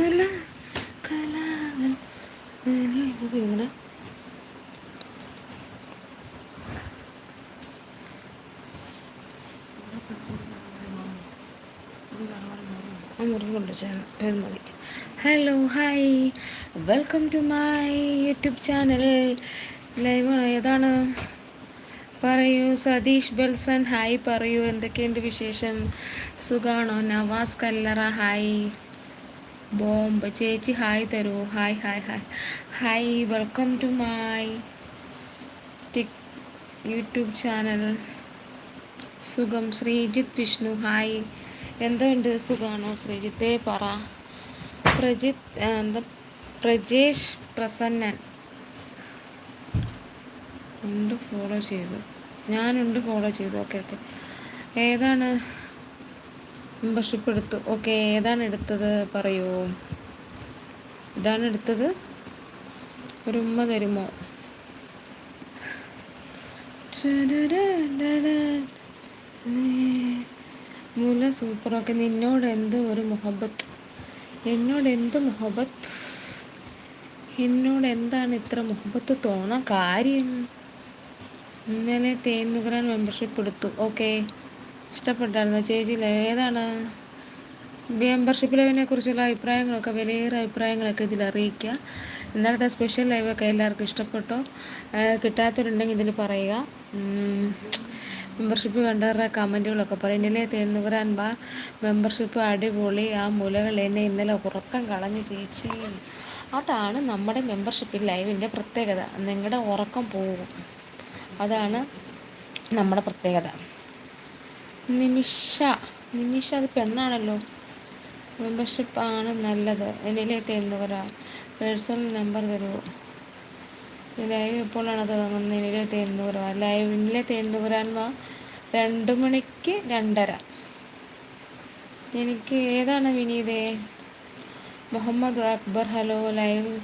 Hello hi welcome to my YouTube channel live ഏതാണ്? പറയൂ. Satheesh Belson. Hi പറയൂ. എന്തൊക്കെയുണ്ട് വിശേഷം? സുഖാണോ? നവാസ് കല്ലറ. Hi bomb. ചേച്ചി ഹായ് തരൂ. Hi hi hi. Hi welcome to my tick YouTube channel. സുഖം. ശ്രീജിത്ത് വിഷ്ണു ഹായ്. എന്തുണ്ട്? സുഖമാണോ ശ്രീജിത്തേ പറ. പ്രജിത്ത് എന്താ? പ്രജേഷ് പ്രസന്നൻ. ഉണ്ട് ഫോളോ ചെയ്തു. ഞാനുണ്ട് ഫോളോ ചെയ്തു. Okay okay. ഏതാണ്? മെമ്പർഷിപ്പ് എടുത്തു ഓക്കെ ഏതാണ് എടുത്തത്? പറയൂ. ഇതാണ് എടുത്തത്? ഒരു ഉമ്മ തരുമോ? സൂപ്പർ സൂപ്പറൊക്കെ നിന്നോട് എന്ത് ഒരു മുഹബത്ത്? എന്നോട് എന്ത് മുഹബത്ത്? എന്നോട് എന്താണ് ഇത്ര മുഹബത്ത്? തോന്നാൻ കാര്യം. ഇന്നലെ തേന്നുകരാൻ മെമ്പർഷിപ്പ് എടുത്തു. ഓക്കെ. ഇഷ്ടപ്പെട്ടായിരുന്നു. ചേച്ചി ഏതാണ്? മെമ്പർഷിപ്പ് ലൈവിനെ കുറിച്ചുള്ള അഭിപ്രായങ്ങളൊക്കെ വിലയേറെ അഭിപ്രായങ്ങളൊക്കെ ഇതിൽ അറിയിക്കുക. ഇന്നലത്തെ സ്പെഷ്യൽ ലൈവൊക്കെ എല്ലാവർക്കും ഇഷ്ടപ്പെട്ടു. കിട്ടാത്തവരുണ്ടെങ്കിൽ ഇതിൽ പറയുക. മെമ്പർഷിപ്പ് വേണ്ടവരുടെ കമന്റുകളൊക്കെ പറയും. ഇന്നലെ തേന്നുകുരാൻ ബാ മെമ്പർഷിപ്പ് അടിപൊളി ആ മുലകൾ എന്നെ ഇന്നലെ ഉറക്കം കളഞ്ഞ് ചേച്ചി. അതാണ് നമ്മുടെ മെമ്പർഷിപ്പ് ലൈവിന്റെ പ്രത്യേകത. നിങ്ങളുടെ ഉറക്കം പോകും അതാണ് നമ്മുടെ പ്രത്യേകത. നിമിഷ നിമിഷ അത് പെണ്ണാണല്ലോ. മെമ്പർഷിപ്പ് ആണ് നല്ലത് എന്നിലേക്ക് തേന്നുകുര പേഴ്സണൽ നമ്പർ തരുമോ ലൈവ് എപ്പോഴാണ് തുടങ്ങുന്നത്? എന്നിലെ തേൻതുകുര ലൈവിലെ തേൻതുകുരാൻമ രണ്ട് മണിക്ക് രണ്ടര. എനിക്ക് ഏതാണ് വിനീതേ? Muhammad Akbar hello live.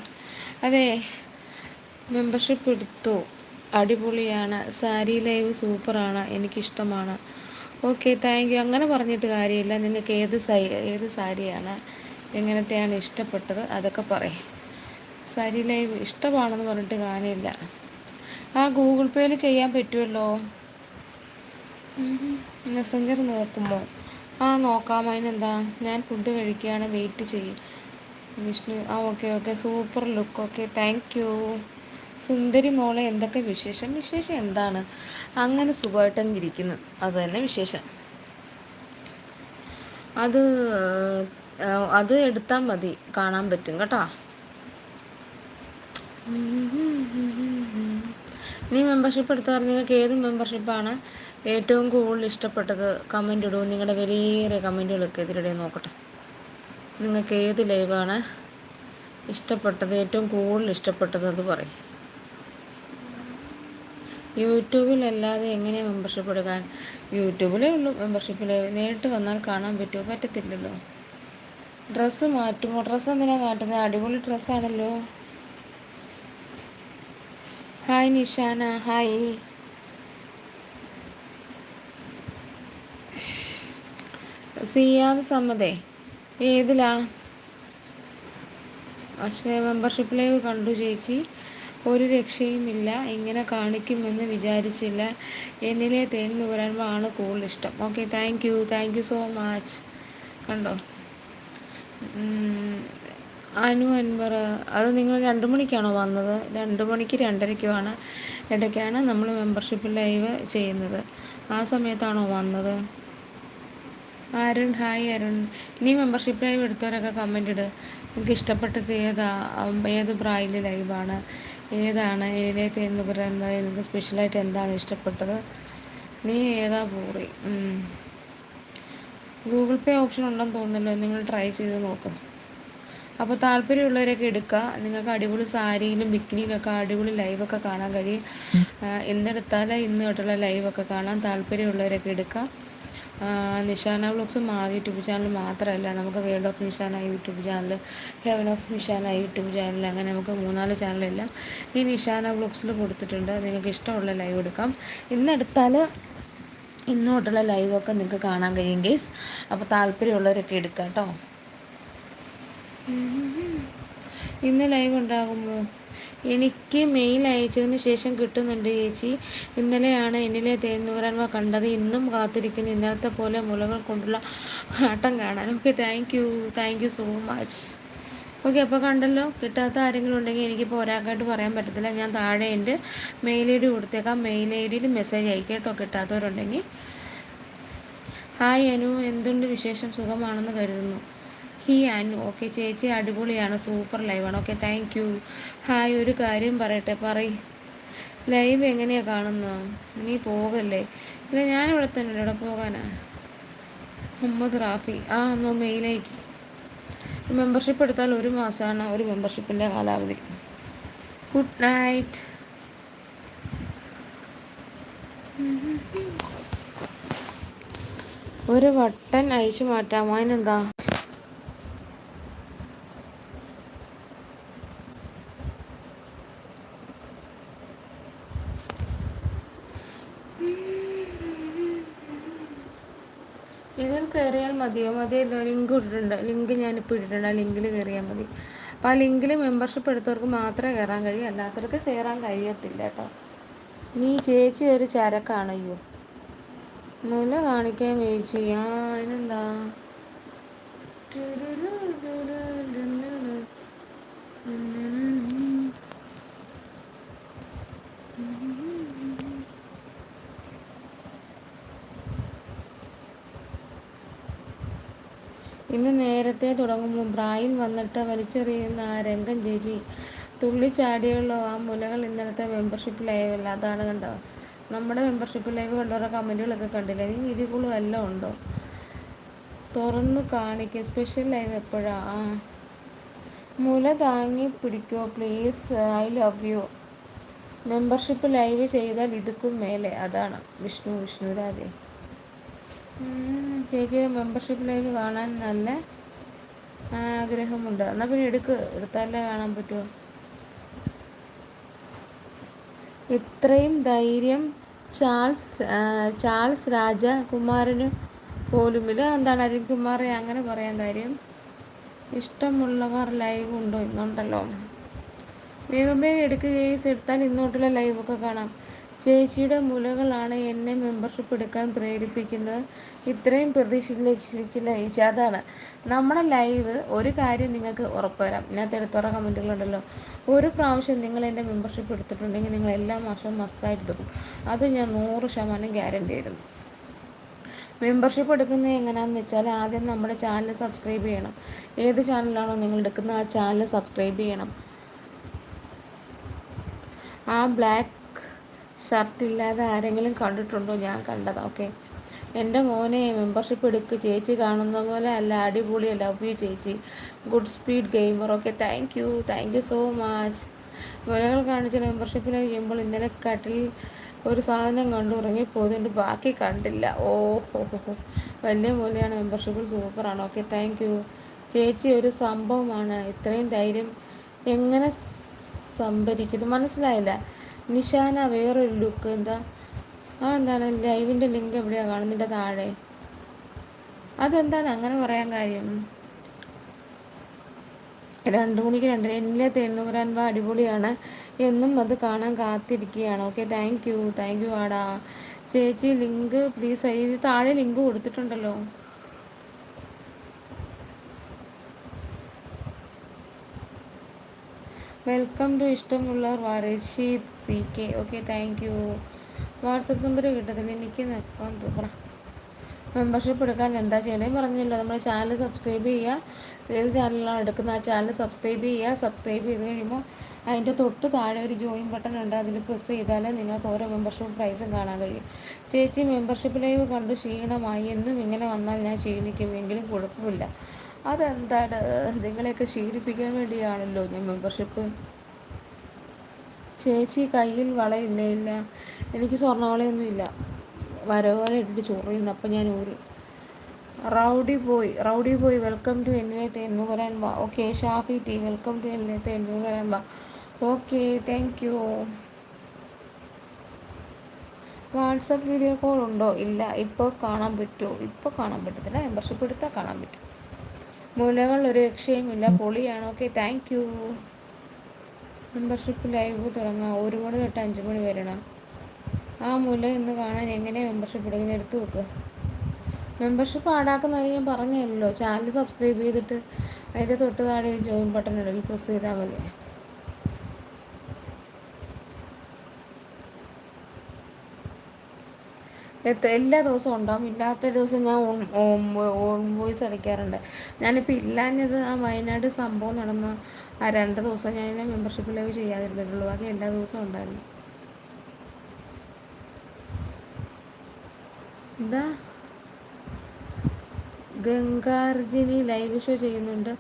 അതെ മെമ്പർഷിപ്പ് എടുത്തു. അടിപൊളിയാണ്. സാരി ലൈവ് സൂപ്പറാണ്. എനിക്കിഷ്ടമാണ്. ഓക്കെ താങ്ക് യു അങ്ങനെ പറഞ്ഞിട്ട് കാര്യമില്ല. നിങ്ങൾക്ക് ഏത് സൈ ഏത് സാരിയാണ് എങ്ങനത്തെയാണ് ഇഷ്ടപ്പെട്ടത് അതൊക്കെ പറയും. സാരി ലൈവ് ഇഷ്ടമാണെന്ന് പറഞ്ഞിട്ട് കാര്യമില്ല. ആ ഗൂഗിൾ പേയിൽ ചെയ്യാൻ പറ്റുമല്ലോ മെസ്സഞ്ചർ നോക്കുമോ? ആ നോക്കാം. അതിനെന്താ? ഞാൻ ഫുഡ് കഴിക്കുകയാണ് വെയിറ്റ് ചെയ്യും. വിഷ്ണു ആ okay okay super look okay thank you സുന്ദരി മോളെ എന്തൊക്കെ വിശേഷം? വിശേഷം എന്താണ്? അങ്ങനെ സുഖമായിട്ടങ്ങിരിക്കുന്നു അത് തന്നെ വിശേഷം. അത് അത് എടുത്താൽ മതി. കാണാൻ പറ്റും കേട്ടോ. നീ മെമ്പർഷിപ്പ് എടുത്താൽ നിങ്ങൾക്ക് ഏത് മെമ്പർഷിപ്പാണ് ഏറ്റവും കൂടുതൽ ഇഷ്ടപ്പെട്ടത്? കമന്റ് ഇടൂ. നിങ്ങളുടെ വലിയ കമന്റുകളൊക്കെ ഇതിലിടെ നോക്കട്ടെ. നിങ്ങൾക്ക് ഏത് ലൈവാണ് ഇഷ്ടപ്പെട്ടത്? ഏറ്റവും കൂടുതൽ ഇഷ്ടപ്പെട്ടത് അത് പറയും. യൂട്യൂബിലല്ലാതെ എങ്ങനെ മെമ്പർഷിപ്പ് എടുക്കാൻ? യൂട്യൂബിലേ ഉള്ളൂ മെമ്പർഷിപ്പിൽ നേരിട്ട് വന്നാൽ കാണാൻ പറ്റുമോ പറ്റത്തില്ലല്ലോ. ഡ്രസ്സ് മാറ്റുമോ? ഡ്രസ്സ് എന്തിനാണ് മാറ്റുന്നത് അടിപൊളി ഡ്രസ്സാണല്ലോ ഹായ് നിഷാന. ഹായ് സിയാദ് സമ്മതേ. ഏതിലാ? പക്ഷേ മെമ്പർഷിപ്പ് കണ്ടു ചേച്ചി. ഒരു രക്ഷയുമില്ല. ഇങ്ങനെ കാണിക്കുമെന്ന് വിചാരിച്ചില്ല. എന്നിലെ തേൻ നുകരാൻ കൂടുതൽ ഇഷ്ടം. Okay thank you thank you so much കണ്ടോ? അനു അൻവർ അത് നിങ്ങൾ രണ്ട് മണിക്കാണോ വന്നത്? രണ്ട് മണിക്ക് രണ്ടരയ്ക്കുമാണ് ഇടയ്ക്കാണ് നമ്മൾ മെമ്പർഷിപ്പ് ലൈവ് ചെയ്യുന്നത്. ആ സമയത്താണോ വന്നത്? അരുൺ ഹായ് അരുൺ. ഇനി മെമ്പർഷിപ്പ് ലൈവ് എടുത്തവരൊക്കെ കമന്റ് ഇട്. നിങ്ങൾക്ക് ഇഷ്ടപ്പെട്ടത് ഏതാ? ഏത് ബ്രായിലെ ലൈവാണ് ഏതാണ് ഇതിലെ തിരുവനന്തപുരമായി നിങ്ങൾക്ക് സ്പെഷ്യലായിട്ട് എന്താണ് ഇഷ്ടപ്പെട്ടത്? നീ ഏതാ പൂറി? ഗൂഗിൾ പേ ഓപ്ഷൻ ഉണ്ടെന്ന് തോന്നുന്നല്ലോ. നിങ്ങൾ ട്രൈ ചെയ്ത് നോക്കുക അപ്പോൾ താല്പര്യമുള്ളവരൊക്കെ എടുക്കുക നിങ്ങൾക്ക് അടിപൊളി സാരിയിലും ബിക്കിനിയിലൊക്കെ അടിപൊളി ലൈവൊക്കെ കാണാൻ കഴിയും. എന്നെടുത്താൽ ഇന്ന് തൊട്ടുള്ള ലൈവൊക്കെ കാണാൻ താല്പര്യമുള്ളവരൊക്കെ എടുക്കുക നിഷാന വ്ലോഗ്സ് മാറി യൂട്യൂബ് ചാനൽ മാത്രമല്ല നമുക്ക് world of Nishana YouTube channel heaven of Nishana YouTube channel അങ്ങനെ നമുക്ക് മൂന്നാൽ ചാനലെല്ലാം ഈ നിഷാന വ്ലോഗ്സിൽ കൊടുത്തിട്ടുണ്ട്. നിങ്ങൾക്ക് ഇഷ്ടമുള്ള ലൈവ് എടുക്കാം. ഇന്നെടുത്താൽ ഇന്ന് തൊട്ടുള്ള ലൈവൊക്കെ നിങ്ങൾക്ക് കാണാൻ കഴിയും ഗേസ് അപ്പോൾ താല്പര്യമുള്ളവരൊക്കെ എടുക്കാം കേട്ടോ. ഇന്ന് ലൈവ് ഉണ്ടാകുമോ? എനിക്ക് മെയിൽ അയച്ചതിന് ശേഷം കിട്ടുന്നുണ്ട് ചേച്ചി. ഇന്നലെയാണ് എന്നിലെ തേന്നുകരന്മ കണ്ടത്. ഇന്നും കാത്തിരിക്കുന്നു. ഇന്നലത്തെ പോലെ മുലകൾ കൊണ്ടുള്ള ആട്ടം കാണാൻ. Okay thank you thank you so much okay അപ്പോൾ കണ്ടല്ലോ കിട്ടാത്ത ആരെങ്കിലും ഉണ്ടെങ്കിൽ എനിക്കിപ്പോൾ ഒരാൾക്കായിട്ട് പറയാൻ പറ്റത്തില്ല. ഞാൻ താഴെ എന്റെ മെയിൽ ഐ ഡി കൊടുത്തേക്കാം. മെയിൽ ഐ ഡിയിൽ മെസ്സേജ് അയക്കാം കേട്ടോ കിട്ടാത്തവരുണ്ടെങ്കിൽ. ഹായ് അനു എന്തുണ്ട് വിശേഷം? സുഖമാണെന്ന് കരുതുന്നു. ഹി അനു ഓക്കെ ചേച്ചി അടിപൊളിയാണ് സൂപ്പർ ലൈവാണ്. ഓക്കെ താങ്ക് യു ഹായ് ഒരു കാര്യം പറയട്ടെ പറയ്. ലൈവ് എങ്ങനെയാണ് കാണുന്നത് നീ പോകല്ലേ? ഇല്ല ഞാനിവിടെ തന്നെ ഇവിടെ പോകാനാ? മുഹമ്മദ് റാഫി. ആ ഒന്ന് മെയിലേക്ക് മെമ്പർഷിപ്പ് എടുത്താൽ ഒരു മാസമാണ് ഒരു മെമ്പർഷിപ്പിന്റെ കാലാവധി. ഗുഡ് നൈറ്റ് ഒരു വട്ടൻ അഴിച്ചു മാറ്റാമോ അതിനെന്താ ഇതിൽ കയറിയാൽ മതിയോ മതിയല്ലോ ലിങ്ക് ഇട്ടിട്ടുണ്ട് ലിങ്ക് ഞാനിപ്പോൾ ഇട്ടിട്ടുണ്ട് ആ ലിങ്കിൽ കയറിയാൽ മതി അപ്പോൾ ആ ലിങ്കിൽ മെമ്പർഷിപ്പ് എടുത്തവർക്ക് മാത്രമേ കയറാൻ കഴിയൂ അല്ലാത്തവർക്ക് കയറാൻ കഴിയത്തില്ല കേട്ടോ നീ ചേച്ചി ഒരു ചരക്കാണയ്യോ മുല കാണിക്കാൻ ചേച്ചി ആ അതിനെന്താ ഇന്ന് നേരത്തെ തുടങ്ങുമ്പോൾ ബ്രായിൽ വന്നിട്ട് വലിച്ചെറിയുന്ന ആ രംഗം ചേച്ചി. തുള്ളിച്ചാടിയുള്ള ആ മുലകൾ ഇന്നലത്തെ മെമ്പർഷിപ്പ് അല്ല അതാണ് കണ്ടോ നമ്മുടെ മെമ്പർഷിപ്പ് ലൈവ് കണ്ടവരുടെ കമന്റുകളൊക്കെ കണ്ടില്ലേ? നീ ഇതിക്കുള്ളും എല്ലാം ഉണ്ടോ? തുറന്നു കാണിക്കുക സ്പെഷ്യൽ ലൈവ് എപ്പോഴാ? ആ. മുല താങ്ങി പിടിക്കോ please I love you membership live ചെയ്താൽ ഇതുക്കും മേലെ. അതാണ് വിഷ്ണു വിഷ്ണുരാജേ. ചേച്ചിയുടെ മെമ്പർഷിപ്പ് ലൈവ് കാണാൻ നല്ല ആഗ്രഹമുണ്ട്. എന്നാൽ പിന്നെ എടുക്ക് എടുത്താലേ കാണാൻ പറ്റുമോ ഇത്രയും ധൈര്യം ചാൾസ് ചാൾസ് രാജകുമാരന് പോലുമില്ല എന്താണ് അരുൺകുമാറെ അങ്ങനെ പറയാൻ കാര്യം? ഇഷ്ടമുള്ളവർ ലൈവ് ഉണ്ടോ ഇന്നുണ്ടല്ലോ വേഗം വേഗം എടുക്കുകയും എടുത്താൽ ഇന്നോട്ടുള്ള ലൈവൊക്കെ കാണാം. ചേച്ചിയുടെ മുലകളാണ് എന്നെ മെമ്പർഷിപ്പ് എടുക്കാൻ പ്രേരിപ്പിക്കുന്നത്. ഇത്രയും പ്രതീക്ഷിച്ചില്ല ചേച്ചി. അതാണ്. നമ്മുടെ ലൈവ് ഒരു കാര്യം നിങ്ങൾക്ക് ഉറപ്പുവരാം. ഇതിനകത്ത് എടുത്തോറ കമന്റുകളുണ്ടല്ലോ ഒരു പ്രാവശ്യം നിങ്ങൾ എന്റെ മെമ്പർഷിപ്പ് എടുത്തിട്ടുണ്ടെങ്കിൽ നിങ്ങൾ എല്ലാ മാസവും മസ്തായിട്ട് എടുക്കും. അത് ഞാൻ നൂറ് ശതമാനം ഗ്യാരണ്ടി ആയിരുന്നു മെമ്പർഷിപ്പ് എടുക്കുന്നത് എങ്ങനെയാണെന്ന് വെച്ചാൽ ആദ്യം നമ്മുടെ ചാനൽ സബ്സ്ക്രൈബ് ചെയ്യണം. ഏത് ചാനലാണോ നിങ്ങൾ എടുക്കുന്നത് ആ ചാനൽ സബ്സ്ക്രൈബ് ചെയ്യണം. ആ ബ്ലാക്ക് ഷർട്ട് ഇല്ലാതെ ആരെങ്കിലും കണ്ടിട്ടുണ്ടോ? ഞാൻ കണ്ടത്. ഓക്കെ. എന്റെ മോനെ മെമ്പർഷിപ്പ് എടുക്ക്. ചേച്ചി കാണുന്ന പോലെ അല്ല അടിപൊളി ലവ് യു ചേച്ചി. Good speed gamer okay thank you thank you so much വിലകൾ കാണിച്ച മെമ്പർഷിപ്പിൽ കഴിയുമ്പോൾ ഇന്നലെ കട്ടിൽ ഒരു സാധനം കണ്ടു. ഉറങ്ങിപ്പോയതുകൊണ്ട് ബാക്കി കണ്ടില്ല. ഓ ഹോ ഹോ വലിയ മൂലയാണ് മെമ്പർഷിപ്പിൽ സൂപ്പറാണ് ഓക്കെ താങ്ക് യു ചേച്ചി ഒരു സംഭവമാണ്. ഇത്രയും ധൈര്യം എങ്ങനെ സംഭരിക്കുന്നു? മനസ്സിലായില്ല. നിഷാന വേറൊരു ലുക്ക് എന്താ? ആ എന്താണ്? ലൈവിന്റെ ലിങ്ക് എവിടെയാണ് കാണുന്നതിന്റെ താഴെ. അതെന്താണ്? അങ്ങനെ പറയാൻ കാര്യം. രണ്ട് മണിക്ക് രണ്ട് എന്നിലെ തേന്നുകുരാൻവ അടിപൊളിയാണ്. എന്നും അത് കാണാൻ കാത്തിരിക്കുകയാണ്. Okay thank you thank you ആടാ. ചേച്ചി ലിങ്ക് പ്ലീസ് ഇത് താഴെ ലിങ്ക് കൊടുത്തിട്ടുണ്ടല്ലോ. വെൽക്കം ടു ഇഷ്ടമുള്ളവർ Rasheed C K. Okay thank you WhatsApp number കിട്ടത്തില്ല. എനിക്ക് നിൽക്കാൻ തോന്നണം മെമ്പർഷിപ്പ് എടുക്കാൻ എന്താ ചെയ്യണേ പറഞ്ഞല്ലോ. നമ്മുടെ ചാനൽ സബ്സ്ക്രൈബ് ചെയ്യുക ഏത് ചാനലാണ് എടുക്കുന്നത് ആ ചാനൽ സബ്സ്ക്രൈബ് ചെയ്യുക സബ്സ്ക്രൈബ് ചെയ്ത് കഴിയുമ്പോൾ അതിന്റെ തൊട്ട് താഴെ ഒരു ജോയിൻ ബട്ടൺ ഉണ്ട്. അതിൽ പ്രസ് ചെയ്താൽ നിങ്ങൾക്ക് ഓരോ മെമ്പർഷിപ്പ് പ്രൈസും കാണാൻ കഴിയും. ചേച്ചി മെമ്പർഷിപ്പ് ലൈവ് കണ്ട് ക്ഷീണമായി. എന്നും ഇങ്ങനെ വന്നാൽ ഞാൻ ക്ഷീണിക്കുമെങ്കിലും കുഴപ്പമില്ല. അതെന്താണ്? നിങ്ങളെയൊക്കെ ക്ഷീണിപ്പിക്കാൻ വേണ്ടിയാണല്ലോ ഞാൻ മെമ്പർഷിപ്പ് ചേച്ചി കയ്യിൽ വളയില്ല ഇല്ല എനിക്ക് സ്വർണവളയൊന്നുമില്ല. വരവോല ഇട്ടിട്ട് ചൊറിയുന്നു അപ്പം ഞാൻ ഊരി. Rowdy boy rowdy boy welcome to എന്നിലെ തെന്നുകരാൻ വാ. Okay Shafi T. Welcome to എന്നിലെ തെന്നുകരാൻ വാ. Okay thank you WhatsApp video call ഉണ്ടോ? ഇല്ല. ഇപ്പോൾ കാണാൻ പറ്റുമോ ഇപ്പോൾ കാണാൻ പറ്റത്തില്ല. മെമ്പർഷിപ്പ് എടുത്താൽ കാണാൻ പറ്റും. മുലകൾ ഒരു രക്ഷയുമില്ല. പൊളിയാണ്. Okay thank you membership live തുടങ്ങാം. ഒരു മണി തൊട്ട് അഞ്ച് മണി വരണം ആ മൂല ഇന്ന് കാണാൻ എങ്ങനെ മെമ്പർഷിപ്പ് എടുക്കുന്ന എടുത്ത് വെക്കുക മെമ്പർഷിപ്പ് ആടാക്കുന്നതിന് ഞാൻ പറഞ്ഞല്ലോ. ചാനൽ സബ്സ്ക്രൈബ് ചെയ്തിട്ട് അതിന്റെ തൊട്ട് താഴെ ഒരു ജോയിൻ ബട്ടൺ ഉണ്ടെങ്കിൽ പ്രസ് ചെയ്താൽ മതി. എല്ലാ ദിവസവും ഉണ്ടാവും. ഇല്ലാത്ത ദിവസം ഞാൻ ഓൺ വോയിസ് അടിക്കാറുണ്ട്. ഞാനിപ്പോൾ ഇല്ലാഞ്ഞത് ആ വയനാട് സംഭവം നടന്ന ആ രണ്ട് ദിവസം ഞാൻ മെമ്പർഷിപ്പ് ലൈവ് ചെയ്യാതിരുന്നിട്ടുള്ളൂ. ബാക്കി എല്ലാ ദിവസവും ഉണ്ടായിരുന്നു. എന്താ? ഗംഗാർജിനി ലൈവ് ഷോ ചെയ്യുന്നുണ്ട്.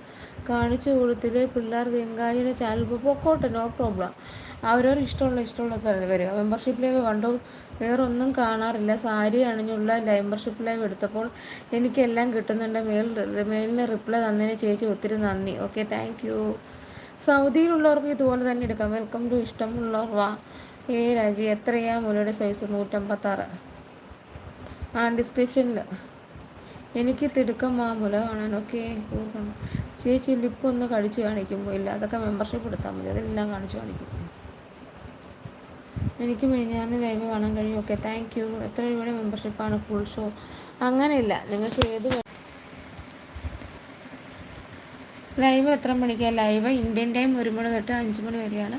കാണിച്ചു കൊടുത്തിട്ട് പിള്ളേർ ഗംഗാജിയുടെ ചാനൽ പൊക്കോട്ടെ നോ പ്രോബ്ലം അവരവർ ഇഷ്ടമുള്ള ഇഷ്ടമുള്ള തന്നെ വരിക. മെമ്പർഷിപ്പ് ലൈവ് കണ്ടു. വേറൊന്നും കാണാറില്ല. സാരി അണിഞ്ഞുള്ള മെമ്പർഷിപ്പ് ലൈവ് എടുത്തപ്പോൾ എനിക്കെല്ലാം കിട്ടുന്നുണ്ട്. മെയിൽ മെയിലിന് റിപ്ലൈ തന്നതിന് ചേച്ചി ഒത്തിരി നന്ദി. ഓക്കെ താങ്ക് യു സൗദിയിലുള്ളവർക്ക് ഇതുപോലെ തന്നെ എടുക്കാം. വെൽക്കം ടു ഇഷ്ടമുള്ളവർ വാ. ഏ രാജി എത്രയാ മുലയുടെ സൈസ് നൂറ്റമ്പത്താറ്. ആ ഡിസ്ക്രിപ്ഷനിൽ എനിക്ക് തിടുക്കം ആ മുല കാണാൻ. ഓക്കെ ചേച്ചി ലിപ്പ് ഒന്ന് കഴിച്ചു കാണിക്കുമ്പോൾ ഇല്ല അതൊക്കെ മെമ്പർഷിപ്പ് എടുത്താൽ മതി അതെല്ലാം കാണിച്ചു കാണിക്കും. എനിക്ക് മിനിഞ്ഞാന്ന് ലൈവ് കാണാൻ കഴിയും. ഓക്കെ താങ്ക് യു എത്ര രൂപയുടെ മെമ്പർഷിപ്പാണ് ഫുൾ ഷോ അങ്ങനെയില്ല നിങ്ങൾക്ക് ഏത് ലൈവ് എത്ര മണിക്കാണ് ലൈവ് ഇന്ത്യൻ ടൈം ഒരു മണി തൊട്ട് അഞ്ച് മണി വരെയാണ്.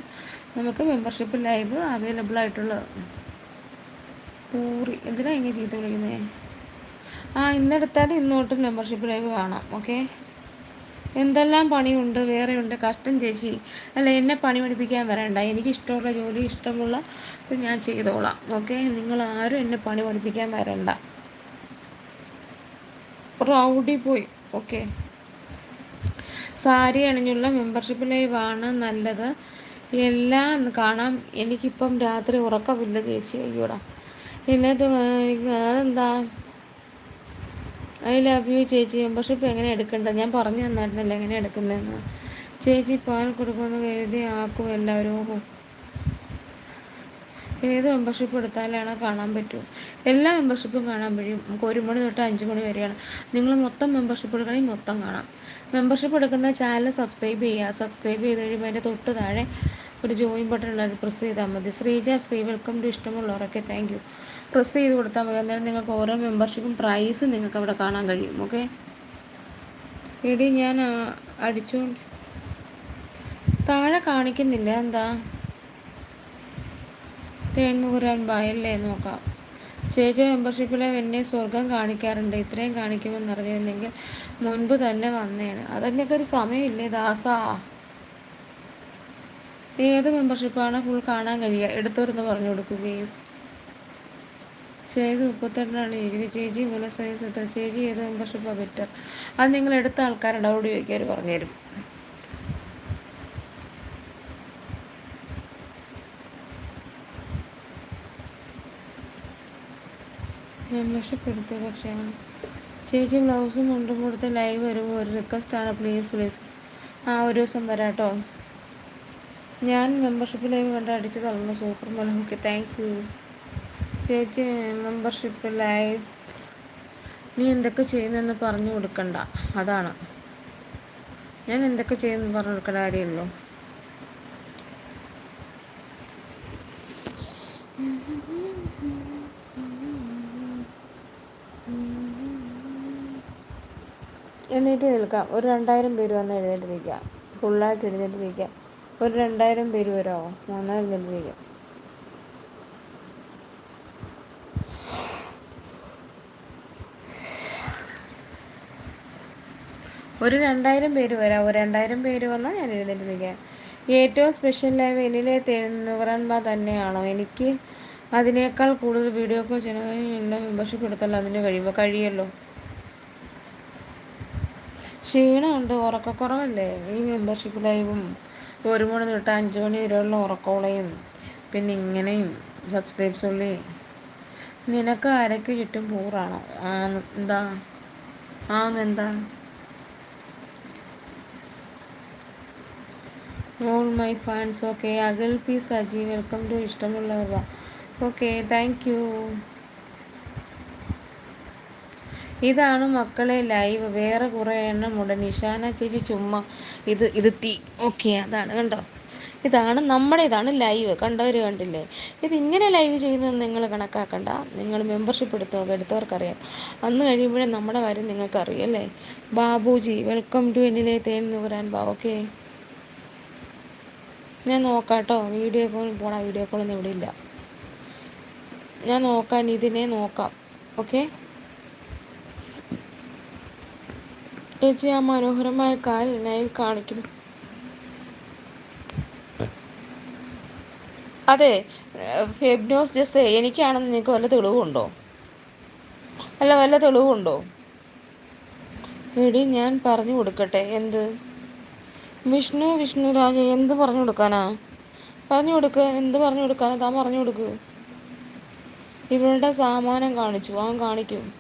നമുക്ക് മെമ്പർഷിപ്പ് ലൈവ് അവൈലബിൾ ആയിട്ടുള്ളത് പൂറി. എന്തിനാണ് ഇങ്ങനെ ചീത്ത വിളിക്കുന്നത് ആ ഇന്നെടുത്താൽ ഇന്നോട്ടും മെമ്പർഷിപ്പ് ലൈവ് കാണാം ഓക്കെ എന്തെല്ലാം പണിയുണ്ട്? വേറെയുണ്ട്. കഷ്ടം ചേച്ചി. അല്ല എന്നെ പണി പഠിപ്പിക്കാൻ വരണ്ട. എനിക്ക് ഇഷ്ടമുള്ള ജോലി ഇഷ്ടമുള്ള ഇത് ഞാൻ ചെയ്തോളാം. ഓക്കെ? നിങ്ങൾ ആരും എന്നെ പണി പഠിപ്പിക്കാൻ വരണ്ട. റൗഡി പോയി. ഓക്കെ? സാരി അണിഞ്ഞുള്ള മെമ്പർഷിപ്പ് ലൈവാണ് നല്ലത്. എല്ലാം കാണാം. എനിക്കിപ്പം രാത്രി ഉറക്കമില്ല ചേച്ചി. അയ്യോടാ. ഇന്നത് അതെന്താ ഐ ലവ് യു ചേച്ചി. മെമ്പർഷിപ്പ് എങ്ങനെ എടുക്കേണ്ടത് ഞാൻ പറഞ്ഞു തന്നായിരുന്നല്ലോ എങ്ങനെ എടുക്കുന്നതെന്ന് ചേച്ചി പാൽ കൊടുക്കുമെന്ന് കരുതി ആക്കും എല്ലാവരും. ഏത് മെമ്പർഷിപ്പ് എടുത്താലാണ് കാണാൻ പറ്റൂ? എല്ലാ മെമ്പർഷിപ്പും കാണാൻ കഴിയും. നമുക്ക് ഒരു മണി തൊട്ട് അഞ്ച് മണി വരെയാണ്. നിങ്ങൾ മൊത്തം മെമ്പർഷിപ്പ് എടുക്കണമെങ്കിൽ മൊത്തം കാണാം. മെമ്പർഷിപ്പ് എടുക്കുന്ന ചാനൽ സബ്സ്ക്രൈബ് ചെയ്യുക. സബ്സ്ക്രൈബ് ചെയ്ത് കഴിയുമ്പോൾ അതിന്റെ തൊട്ട് താഴെ ഒരു ജോയിൻ ബട്ടൺ ഉള്ളത് പ്രസ് ചെയ്താൽ മതി. ശ്രീജ ശ്രീ വെൽക്കം ടു ഇഷ്ടമുള്ളവരൊക്കെ. താങ്ക് യു പ്രസ് ചെയ്ത് കൊടുത്താൽ മതി. അന്നേരം നിങ്ങൾക്ക് ഓരോ മെമ്പർഷിപ്പും പ്രൈസും നിങ്ങൾക്ക് അവിടെ കാണാൻ കഴിയും. ഓക്കെ എടി ഞാൻ അടിച്ചുകൊണ്ട് താഴെ കാണിക്കുന്നില്ല. എന്താ? തേൻമുകുരാൻ ബായല്ലേ നോക്കാം. ചേച്ചി മെമ്പർഷിപ്പിലെ എന്നെ സ്വർഗം കാണിക്കാറുണ്ട്. ഇത്രയും കാണിക്കുമെന്ന് അറിഞ്ഞിരുന്നെങ്കിൽ മുൻപ് തന്നെ വന്നേനെ. അതെന്നൊക്കെ ഒരു സമയമില്ലേ ദാസാ? ഏത് മെമ്പർഷിപ്പാണ് ഫുൾ കാണാൻ കഴിയുക? എടുത്തവരെന്ന് പറഞ്ഞു കൊടുക്കും ഗേസ് ചേച്ചി മുപ്പത്തെട്ടിനാണ് ചേച്ചി. ചേച്ചി ഇങ്ങനെ സൈസ് എത്ര? ചേച്ചി ഏത് മെമ്പർഷിപ്പാണ് ബെറ്റർ അത് നിങ്ങൾ എടുത്ത ആൾക്കാരുണ്ട് അവരോട് ചോദിക്കാൻ പറഞ്ഞുതരും മെമ്പർഷിപ്പ് എടുത്തു. പക്ഷേ ചേച്ചി ബ്ലൗസും മുണ്ടും കൊടുത്ത് ലൈവ് വരുമ്പോൾ ഒരു റിക്വസ്റ്റാണ് പ്ലീസ് പ്ലീസ് ആ ഒരു ദിവസം വരാം കേട്ടോ ഞാൻ മെമ്പർഷിപ്പ് ലൈവ് കണ്ട് അടിച്ച് തള്ളുന്നു സൂപ്പർ ഓക്കെ താങ്ക് യു ചേച്ചി മെമ്പർഷിപ്പ് ലൈഫ് നീ എന്തൊക്കെ ചെയ്യുന്നതെന്ന് പറഞ്ഞു കൊടുക്കണ്ട. അതാണ്. ഞാൻ എന്തൊക്കെ ചെയ്യുന്നു പറഞ്ഞു കൊടുക്കേണ്ട കാര്യമുള്ളൂ. എണ്ണീറ്റ് നിൽക്കാം. ഒരു രണ്ടായിരം പേര് വന്ന് എഴുന്നേറ്റ് നിൽക്കാം. ഫുള്ളായിട്ട് എഴുന്നേറ്റ് നിൽക്കാം. ഒരു രണ്ടായിരം പേര് വരാമോ മൂന്നായിരം എഴുന്നേറ്റ് നിൽക്കാം. ഒരു രണ്ടായിരം പേര് വരാം. ഒരു രണ്ടായിരം പേര് വന്നാൽ ഞാൻ എഴുന്നേറ്റ് നിൽക്കാം ഏറ്റവും സ്പെഷ്യൽ ലൈവ് എന്നിലെ തെന്നുകറന്മാർ തന്നെയാണോ? എനിക്ക് അതിനേക്കാൾ കൂടുതൽ വീഡിയോ കോൾ ചെയ്യണമെങ്കിൽ മെമ്പർഷിപ്പ് എടുത്തല്ലോ അതിന് കഴിയുമ്പോൾ കഴിയല്ലോ ക്ഷീണമുണ്ട്. ഉറക്കക്കുറവല്ലേ? ഈ മെമ്പർഷിപ്പ് ലൈവും ഒരു മണി തൊട്ട് അഞ്ച് മണി വരെയുള്ള ഉറക്കോളയും പിന്നെ ഇങ്ങനെയും സബ്സ്ക്രൈബ്സ് ഉള്ളി. നിനക്ക് അരയ്ക്ക് ചുറ്റും പൂറാണോ? ആ എന്താ? ആന്നെന്താ? All my fans okay Akhil P Saji welcome to ഇഷ്ടമുള്ളവർ ഓക്കെ താങ്ക് യു ഇതാണ് മക്കളെ ലൈവ് വേറെ കുറേ എണ്ണം ഉണ്ട്. നിഷാന ചേച്ചി ചുമ്മാ ഇത് ഇത് തീ. ഓക്കെ അതാണ് കണ്ടോ? ഇതാണ് നമ്മുടെ ഇതാണ് ലൈവ് കണ്ടവർ കണ്ടില്ലേ? ഇത് ഇങ്ങനെ ലൈവ് ചെയ്യുന്നത് നിങ്ങൾ കണക്കാക്കണ്ട. നിങ്ങൾ മെമ്പർഷിപ്പ് എടുത്തോ എടുത്തവർക്കറിയാം. അന്ന് കഴിയുമ്പോഴേ നമ്മുടെ കാര്യം നിങ്ങൾക്ക് അറിയാം അല്ലേ? ബാബുജി വെൽക്കം ടു എന്നിലെ തേൻ നുകരാൻ ബാ ഓക്കെ ഞാൻ നോക്കാം കേട്ടോ വീഡിയോ കോൾ പോണ വീഡിയോ കോളൊന്നും ഇവിടെ ഇല്ല. ഞാൻ നോക്കാൻ ഇതിനെ നോക്കാം. ഓക്കെ? ചേച്ചി ആ മനോഹരമായ കാൽ നയിൽ കാണിക്കും. അതെ ഫെബ്നോസ് ജസ് എനിക്കാണെന്ന് നിങ്ങൾക്ക് വല്ല തെളിവുണ്ടോ? അല്ല വല്ല തെളിവുണ്ടോ? എടി ഞാൻ പറഞ്ഞു കൊടുക്കട്ടെ. എന്ത്? വിഷ്ണു വിഷ്ണു രാജ എന്ത് പറഞ്ഞു കൊടുക്കാനാ? പറഞ്ഞു കൊടുക്ക എന്ത് പറഞ്ഞു കൊടുക്കാനാ? താൻ പറഞ്ഞു കൊടുക്ക്. ഇവളുടെ സാമാനം കാണിച്ചു അവൻ കാണിക്കും.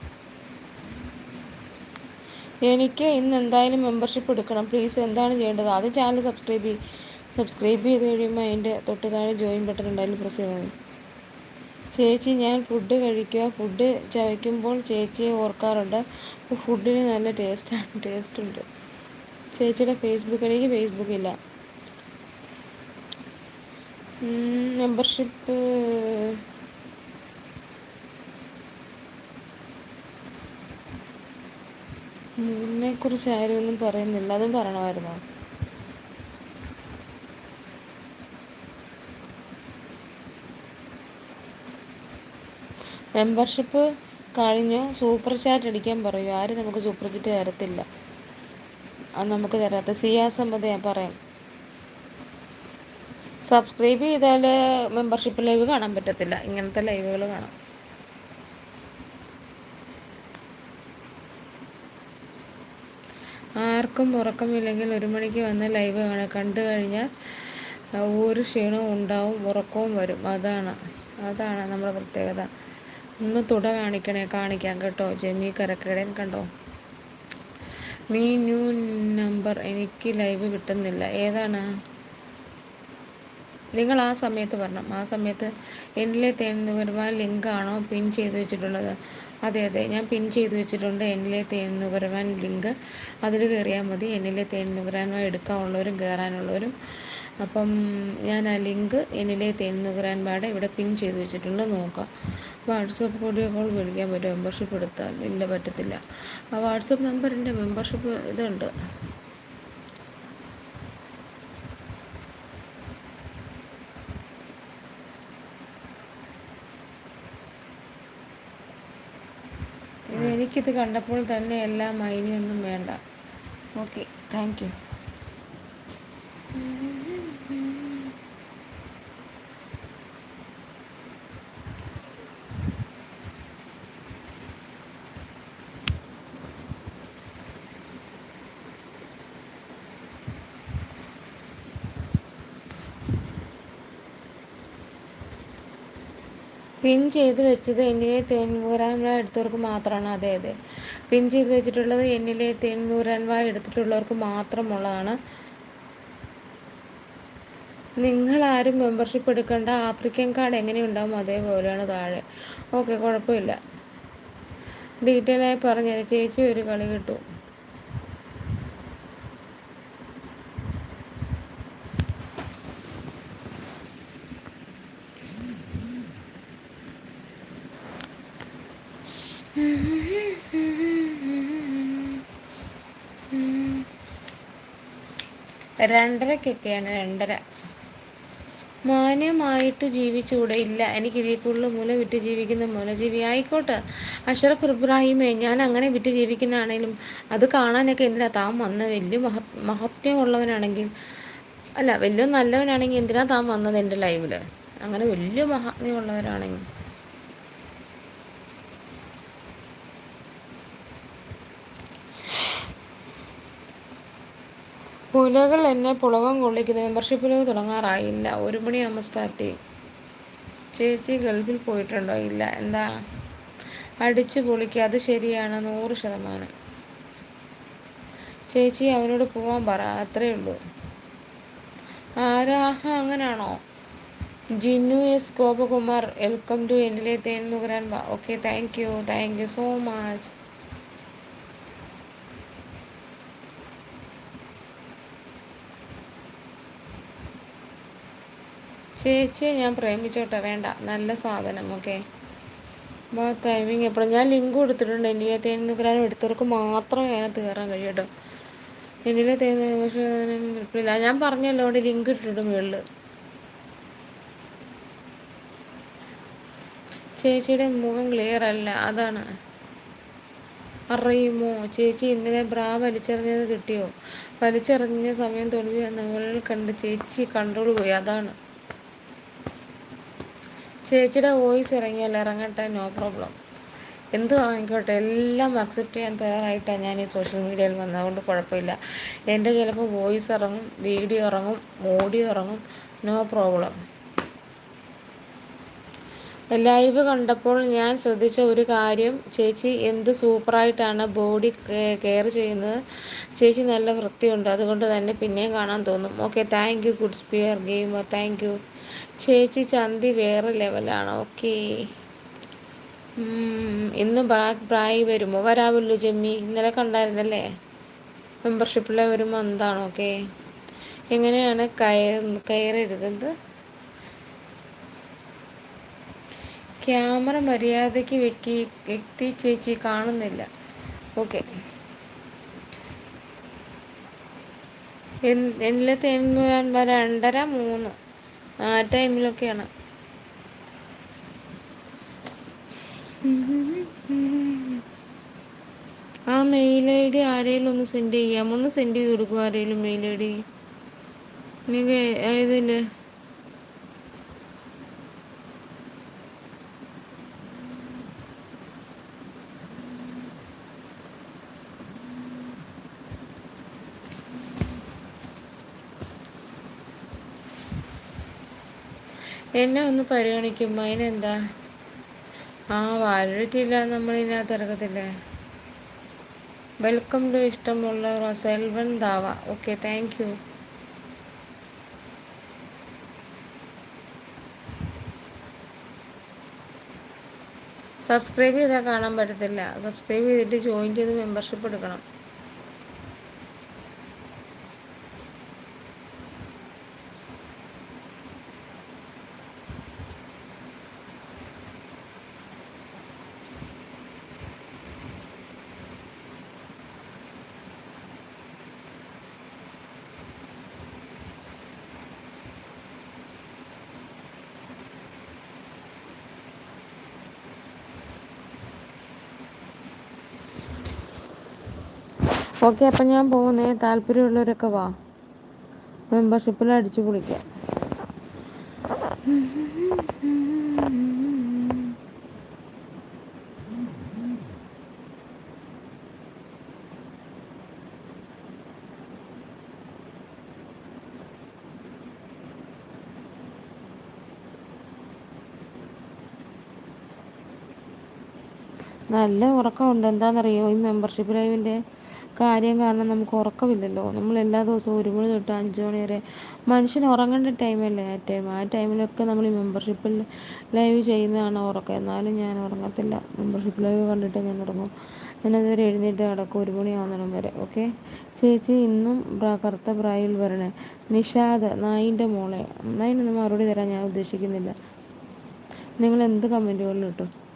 എനിക്ക് ഇന്ന് എന്തായാലും മെമ്പർഷിപ്പ് എടുക്കണം. പ്ലീസ് എന്താണ് ചെയ്യേണ്ടത്? ആദ്യം ചാനൽ സബ്സ്ക്രൈബ് ചെയ്യും. സബ്സ്ക്രൈബ് ചെയ്ത് കഴിയുമ്പോൾ അതിന്റെ തൊട്ട് താഴെ ജോയിൻ ബട്ടൺ ഉണ്ടായാലും പ്രസ് ചെയ്താൽ ചേച്ചി ഞാൻ ഫുഡ് കഴിക്കുക. ഫുഡ് ചവയ്ക്കുമ്പോൾ ചേച്ചിയെ ഓർക്കാറുണ്ട്. ഫുഡിന് നല്ല ടേസ്റ്റാണ് ടേസ്റ്റ് ഉണ്ട്. ചേച്ചിയുടെ ഫേസ്ബുക്ക് എനിക്ക് ഫേസ്ബുക്ക് ഇല്ല. മെമ്പർഷിപ്പ് കുറിച്ച് ആരും ഒന്നും പറയുന്നില്ല. അതും പറയണമായിരുന്നോ? മെമ്പർഷിപ്പ് കഴിഞ്ഞു? സൂപ്പർ ചാറ്റ് അടിക്കാൻ പറയൂ? ആരും നമുക്ക് സൂപ്പർ ചാറ്റ് തരത്തില്ല. അത് നമുക്ക് തരാത്ത സിയാസമ്മത ഞാൻ പറയാം. സബ്സ്ക്രൈബ് ചെയ്താൽ മെമ്പർഷിപ്പ് ലൈവ് കാണാൻ പറ്റത്തില്ല. ഇങ്ങനത്തെ ലൈവുകൾ കാണാം. ആർക്കും ഉറക്കമില്ലെങ്കിൽ ഒരു മണിക്ക് വന്ന് ലൈവ് കാണാം. കണ്ടു കഴിഞ്ഞാൽ ഒരു ക്ഷീണവും ഉണ്ടാവും ഉറക്കവും വരും. അതാണ് അതാണ് നമ്മുടെ പ്രത്യേകത. ഒന്ന് തുട കാണിക്കണേ കാണിക്കാം കേട്ടോ. ജമി കരക്കടൻ കണ്ടോ? മീ ന്യൂ നമ്പർ എനിക്ക് ലൈവ് കിട്ടുന്നില്ല. ഏതാണ്? നിങ്ങൾ ആ സമയത്ത് പറഞ്ഞു ആ സമയത്ത് എന്നിലെ തേനുകരമായ ലിങ്കാണോ പിൻ ചെയ്ത് വെച്ചിട്ടുള്ളത്? അതെ അതെ. ഞാൻ പിൻ ചെയ്ത് വെച്ചിട്ടുണ്ട്. എന്നിലെ തേനുകരവാൻ ലിങ്ക്. അതിൽ കയറിയാൽ മതി. എന്നിലെ തേനുകരാനുമായി എടുക്കാനുള്ളവരും കയറാനുള്ളവരും. അപ്പം ഞാൻ ആ ലിങ്ക് എന്നിലെ തേനുകരാൻ പാടെ ഇവിടെ പിൻ ചെയ്ത് വെച്ചിട്ടുണ്ട്. നോക്കാം. വാട്സപ്പ് കൂടി കോൾ വിളിക്കാൻ പറ്റും മെമ്പർഷിപ്പ് എടുത്താൽ ഇല്ല പറ്റത്തില്ല. ആ വാട്സപ്പ് നമ്പറിന്റെ മെമ്പർഷിപ്പ് ഇതുണ്ട്. എനിക്കിത് കണ്ടപ്പോൾ തന്നെ എല്ലാം മൈനിയൊന്നും വേണ്ട. Okay thank U. പിൻ ചെയ്ത് വെച്ചത് എന്നിലെ തേൻപൂരാൻവാ എടുത്തവർക്ക് മാത്രമാണ്. അതെ അതെ. പിൻ ചെയ്ത് വെച്ചിട്ടുള്ളത് എന്നിലെ തേൻപൂരാൻവാ എടുത്തിട്ടുള്ളവർക്ക് മാത്രമുള്ളതാണ്. നിങ്ങൾ ആരും മെമ്പർഷിപ്പ് എടുക്കേണ്ട. ആഫ്രിക്കൻ കാർഡ് എങ്ങനെയുണ്ടാവും അതേപോലെയാണ് താഴെ. ഓക്കെ കുഴപ്പമില്ല. ഡീറ്റെയിൽ ആയി പറഞ്ഞത് ചേച്ചി ഒരു കളി കിട്ടും. രണ്ടരക്കൊക്കെയാണ് രണ്ടര. മാന്യമായിട്ട് ജീവിച്ചുകൂടെ ഇല്ല എനിക്ക് ഇതിൽ കൂടുതൽ മൂല വിറ്റ് ജീവിക്കുന്ന മൂലജീവി ആയിക്കോട്ടെ. അഷറഫ് ഇബ്രാഹിമേ ഞാൻ അങ്ങനെ വിറ്റ് ജീവിക്കുന്നതാണെങ്കിലും അത് കാണാനൊക്കെ എന്തിനാ? താൻ വന്ന വലിയ മഹ മഹത്വമുള്ളവനാണെങ്കിൽ അല്ല വലിയ നല്ലവനാണെങ്കിൽ എന്തിനാ താൻ വന്നത് എന്റെ ലൈവിൽ അങ്ങനെ വലിയ മഹാത്മ്യമുള്ളവരാണെങ്കിൽ പുലകൾ എന്നെ പുളകം കൊള്ളിക്കുന്നു മെമ്പർഷിപ്പിൽ തുടങ്ങാറായില്ല. ഒരു മണിയാകുമ്പോൾ സ്റ്റാർട്ട് ചെയ്യും. ചേച്ചി ഗൾഫിൽ പോയിട്ടുണ്ടോ? ഇല്ല. എന്താ? അടിച്ചു പൊളിക്കുക അത് ശരിയാണ്. നൂറ് ശതമാനം. ചേച്ചി അവനോട് പോകാൻ പറ. അത്രേ ഉള്ളൂ. ആരാഹ അങ്ങനാണോ? Jinnu S Gopakumar welcome to എന്നിലെ തേൻ നുകരാൻ okay thank you thank you so much ചേച്ചിയെ ഞാൻ പ്രേമിച്ചോട്ടെ. വേണ്ട. നല്ല സാധനം ഓക്കെ? അപ്പോൾ ടൈമിങ് എപ്പോഴും ഞാൻ ലിങ്ക് കൊടുത്തിട്ടുണ്ട് എന്നിലെ നിൽക്കാനും എടുത്തവർക്ക് മാത്രമേ അതിനകത്ത് കയറാൻ കഴിയട്ടോ എന്നിലെ തേന് പക്ഷേ ഇല്ല ഞാൻ പറഞ്ഞല്ലോ അവിടെ ലിങ്ക് ഇട്ടിട്ടുണ്ട് മുകളിൽ ചേച്ചിയുടെ മുഖം ക്ലിയർ അല്ല. അതാണ്. അറിയുമോ? ചേച്ചി ഇന്നലെ ബ്രാ വലിച്ചെറിഞ്ഞത് കിട്ടിയോ? വലിച്ചെറിഞ്ഞ സമയം തൊടുവി മുകളിൽ കണ്ട് ചേച്ചി കൺട്രോൾ പോയി. അതാണ്. ചേച്ചിയുടെ വോയിസ് ഇറങ്ങിയാൽ ഇറങ്ങട്ടെ നോ പ്രോബ്ലം എന്ത് വാങ്ങിക്കോട്ടെ എല്ലാം അക്സെപ്റ്റ് ചെയ്യാൻ തയ്യാറായിട്ടാണ് ഞാൻ ഈ സോഷ്യൽ മീഡിയയിൽ വന്നതുകൊണ്ട് കുഴപ്പമില്ല. എന്റെ ചിലപ്പോൾ വോയിസ് ഇറങ്ങും വീഡിയോ ഇറങ്ങും ഓഡിയോ ഇറങ്ങും നോ പ്രോബ്ലം ലൈവ് കണ്ടപ്പോൾ ഞാൻ ശ്രദ്ധിച്ച ഒരു കാര്യം ചേച്ചി എന്ത് സൂപ്പറായിട്ടാണ് ബോഡി കെയർ ചെയ്യുന്നത്. ചേച്ചി നല്ല വൃത്തിയുണ്ട്. അതുകൊണ്ട് തന്നെ പിന്നെയും കാണാൻ തോന്നും. Okay thank you good spear gamer thank you ചേച്ചി ചന്തി വേറെ ലെവലാണ് ഓക്കെ ഇന്ന് ബ്ലാക്ക് ബ്രായി വരുമോ? വരാമല്ലോ ജമ്മി. ഇന്നലെ കണ്ടായിരുന്നല്ലേ? മെമ്പർഷിപ്പിലെ ഒരു മന്താണ് ഓക്കെ എങ്ങനെയാണ് കയർ കയറരുത്? ക്യാമറ മര്യാദയ്ക്ക് വെക്കി വ്യക്തി ചേച്ചി കാണുന്നില്ല. ഓക്കെ എല്ലാ ടൈമിൽ രണ്ടര മൂന്ന്. ആ ടൈമിലൊക്കെയാണ്. ആ മെയിൽ ഐ ഡി ആരെങ്കിലും ഒന്ന് സെൻഡ് ചെയ്യാം ഒന്ന് സെൻഡ് ചെയ്ത് കൊടുക്കും ആരെങ്കിലും മെയിൽ ഐ ഡി? നിങ്ങൾ ഏതിന്റെ എന്നെ ഒന്ന് പരിഗണിക്കുമ്പോൾ അതിനെന്താ? ആ വാലിഡിറ്റി ഇല്ല നമ്മൾ ഇതിനകത്ത് ഇറക്കത്തില്ലേ? വെൽക്കം ടു ഇഷ്ടമുള്ള സെൽവൻ ദാവ. Okay thank you. സബ്സ്ക്രൈബ് ചെയ്താൽ കാണാൻ പറ്റത്തില്ല. സബ്സ്ക്രൈബ് ചെയ്തിട്ട് ജോയിൻ ചെയ്ത് മെമ്പർഷിപ്പ് എടുക്കണം. ഓക്കെ അപ്പം ഞാൻ പോകുന്നേ താല്പര്യമുള്ളവരൊക്കെ വാ. മെമ്പർഷിപ്പിൽ അടിച്ചു പൊളിക്കാം നല്ല ഉറക്കമുണ്ട്. എന്താണെന്നറിയോ ഈ മെമ്പർഷിപ്പ് ലൈവിന്റെ കാര്യം കാരണം നമുക്ക് ഉറക്കമില്ലല്ലോ. നമ്മൾ എല്ലാ ദിവസവും ഒരു മണി തൊട്ട് അഞ്ച് മണി വരെ മനുഷ്യൻ ഉറങ്ങേണ്ട ടൈമല്ലേ ആ ടൈം ആ ടൈമിലൊക്കെ നമ്മൾ ഈ മെമ്പർഷിപ്പിൽ ലൈവ് ചെയ്യുന്നതാണ് ഉറക്കം. എന്നാലും ഞാൻ ഉറങ്ങത്തില്ല. മെമ്പർഷിപ്പ് ലൈവ് കണ്ടിട്ട് ഞാൻ ഉറങ്ങും. ഞാനതുവരെ എഴുന്നേറ്റ് കിടക്കും ഒരു മണിയാവുന്നിടം വരെ. ഓക്കെ ചേച്ചി ഇന്നും കറുത്ത പ്രായിൽ വരണേ. നിഷാദ് നായിന്റെ മോളെ. നായിനൊന്നും മറുപടി തരാൻ ഞാൻ ഉദ്ദേശിക്കുന്നില്ല. നിങ്ങൾ എന്ത് കമന്റുകളിലും ഇട്ടു?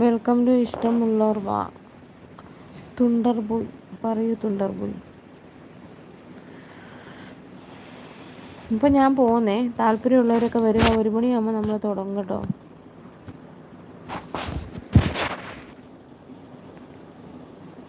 വെൽക്കം ടു ഇഷ്ടമുള്ളവർ വാ. തുണ്ടർബോയ് പറയൂ തുണ്ടർബോയ് ഇപ്പം ഞാൻ പോകുന്നേ താല്പര്യമുള്ളവരൊക്കെ വരിക ഒരു മണിയാകുമ്പോൾ നമ്മൾ തുടങ്ങും കേട്ടോ.